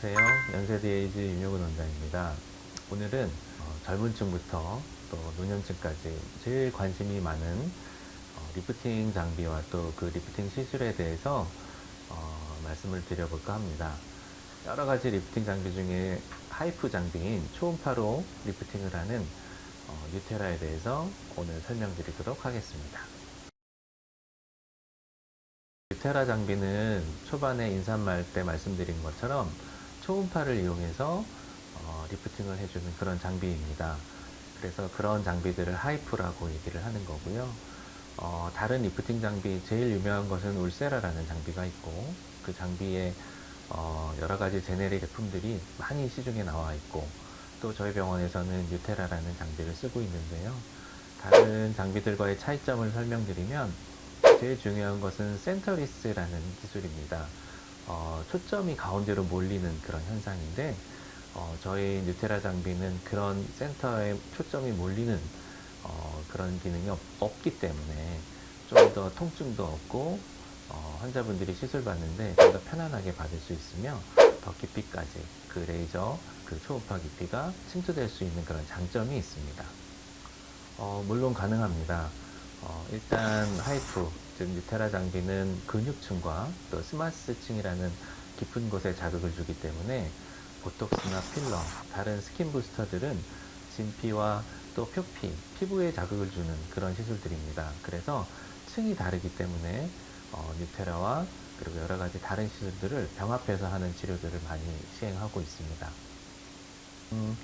안녕하세요. 연세대이즈 윤효근 원장입니다. 오늘은 어, 젊은 층부터 또 노년층까지 제일 관심이 많은 어, 리프팅 장비와 또 그 리프팅 시술에 대해서 어, 말씀을 드려볼까 합니다. 여러 가지 리프팅 장비 중에 하이프 장비인 초음파로 리프팅을 하는 어, 뉴테라에 대해서 오늘 설명드리도록 하겠습니다. 뉴테라 장비는 초반에 인사말 때 말씀드린 것처럼 초음파를 이용해서 어, 리프팅을 해주는 그런 장비입니다. 그래서 그런 장비들을 하이프라고 얘기를 하는 거고요. 어, 다른 리프팅 장비 제일 유명한 것은 울세라라는 장비가 있고 그 장비에 어, 여러 가지 제네릭 제품들이 많이 시중에 나와 있고 또 저희 병원에서는 뉴테라라는 장비를 쓰고 있는데요. 다른 장비들과의 차이점을 설명드리면 제일 중요한 것은 센터리스라는 기술입니다. 어, 초점이 가운데로 몰리는 그런 현상인데 어, 저희 뉴테라 장비는 그런 센터에 초점이 몰리는 어, 그런 기능이 없, 기 때문에 좀 더 통증도 없고 어, 환자분들이 시술 받는데 좀 더 편안하게 받을 수 있으며 더 깊이까지 그 레이저 그 초음파 깊이가 침투될 수 있는 그런 장점이 있습니다. 어, 물론 가능합니다. 어, 일단 하이프, 즉 뉴테라 장비는 근육층과 또 스마스층이라는 깊은 곳에 자극을 주기 때문에 보톡스나 필러, 다른 스킨 부스터들은 진피와 또 표피, 피부에 자극을 주는 그런 시술들입니다. 그래서 층이 다르기 때문에 어, 뉴테라와 그리고 여러 가지 다른 시술들을 병합해서 하는 치료들을 많이 시행하고 있습니다. 음,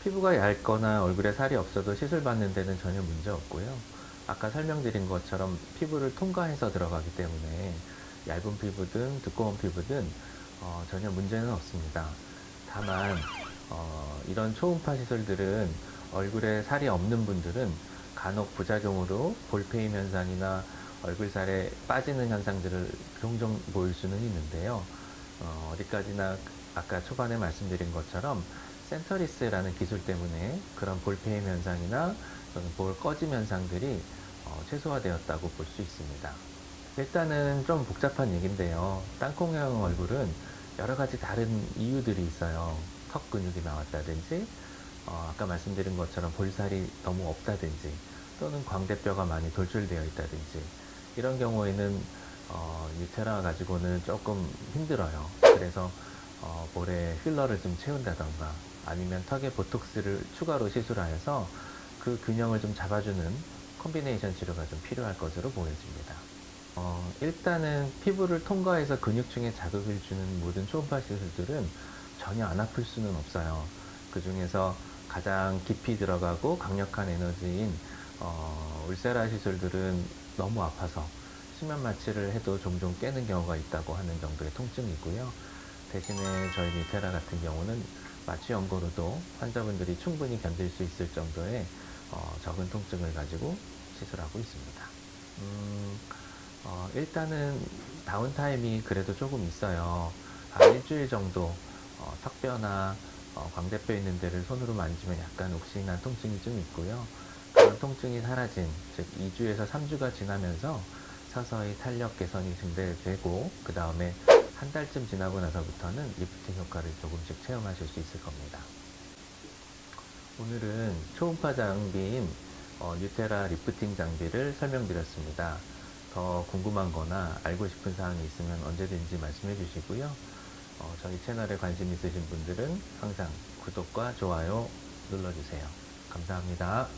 피부가 얇거나 얼굴에 살이 없어도 시술 받는 데는 전혀 문제 없고요. 아까 설명드린 것처럼 피부를 통과해서 들어가기 때문에 얇은 피부든 두꺼운 피부든 어, 전혀 문제는 없습니다. 다만 어, 이런 초음파 시술들은 얼굴에 살이 없는 분들은 간혹 부작용으로 볼페임 현상이나 얼굴 살에 빠지는 현상들을 종종 보일 수는 있는데요. 어, 어디까지나 아까 초반에 말씀드린 것처럼 센터리스라는 기술 때문에 그런 볼페임 현상이나 또는 볼 꺼짐 현상들이 어, 최소화되었다고 볼 수 있습니다. 일단은 좀 복잡한 얘기인데요. 땅콩형 얼굴은 여러 가지 다른 이유들이 있어요. 턱 근육이 나왔다든지, 어, 아까 말씀드린 것처럼 볼살이 너무 없다든지, 또는 광대뼈가 많이 돌출되어 있다든지, 이런 경우에는 어, 뉴테라 가지고는 조금 힘들어요. 그래서 어, 볼에 필러를 좀 채운다던가, 아니면 턱에 보톡스를 추가로 시술하여서 그 균형을 좀 잡아주는 콤비네이션 치료가 좀 필요할 것으로 보여집니다. 어, 일단은 피부를 통과해서 근육층에 자극을 주는 모든 초음파 시술들은 전혀 안 아플 수는 없어요. 그 중에서 가장 깊이 들어가고 강력한 에너지인 어, 울세라 시술들은 너무 아파서 수면 마취를 해도 종종 깨는 경우가 있다고 하는 정도의 통증이고요. 대신에 저희 뉴테라 같은 경우는 마취 연고로도 환자분들이 충분히 견딜 수 있을 정도의 어, 적은 통증을 가지고 시술하고 있습니다. 음, 어, 일단은 다운타임이 그래도 조금 있어요. 한 일주일 정도 어, 턱뼈나 어, 광대뼈 있는 데를 손으로 만지면 약간 욱신한 통증이 좀 있고요. 그런 통증이 사라진, 즉 2주에서 3주가 지나면서 서서히 탄력 개선이 증대되고 그 다음에 한 달쯤 지나고 나서부터는 리프팅 효과를 조금씩 체험하실 수 있을 겁니다. 오늘은 초음파 장비인 어, 뉴테라 리프팅 장비를 설명드렸습니다. 더 궁금한 거나 알고 싶은 사항이 있으면 언제든지 말씀해 주시고요. 어, 저희 채널에 관심 있으신 분들은 항상 구독과 좋아요 눌러주세요. 감사합니다.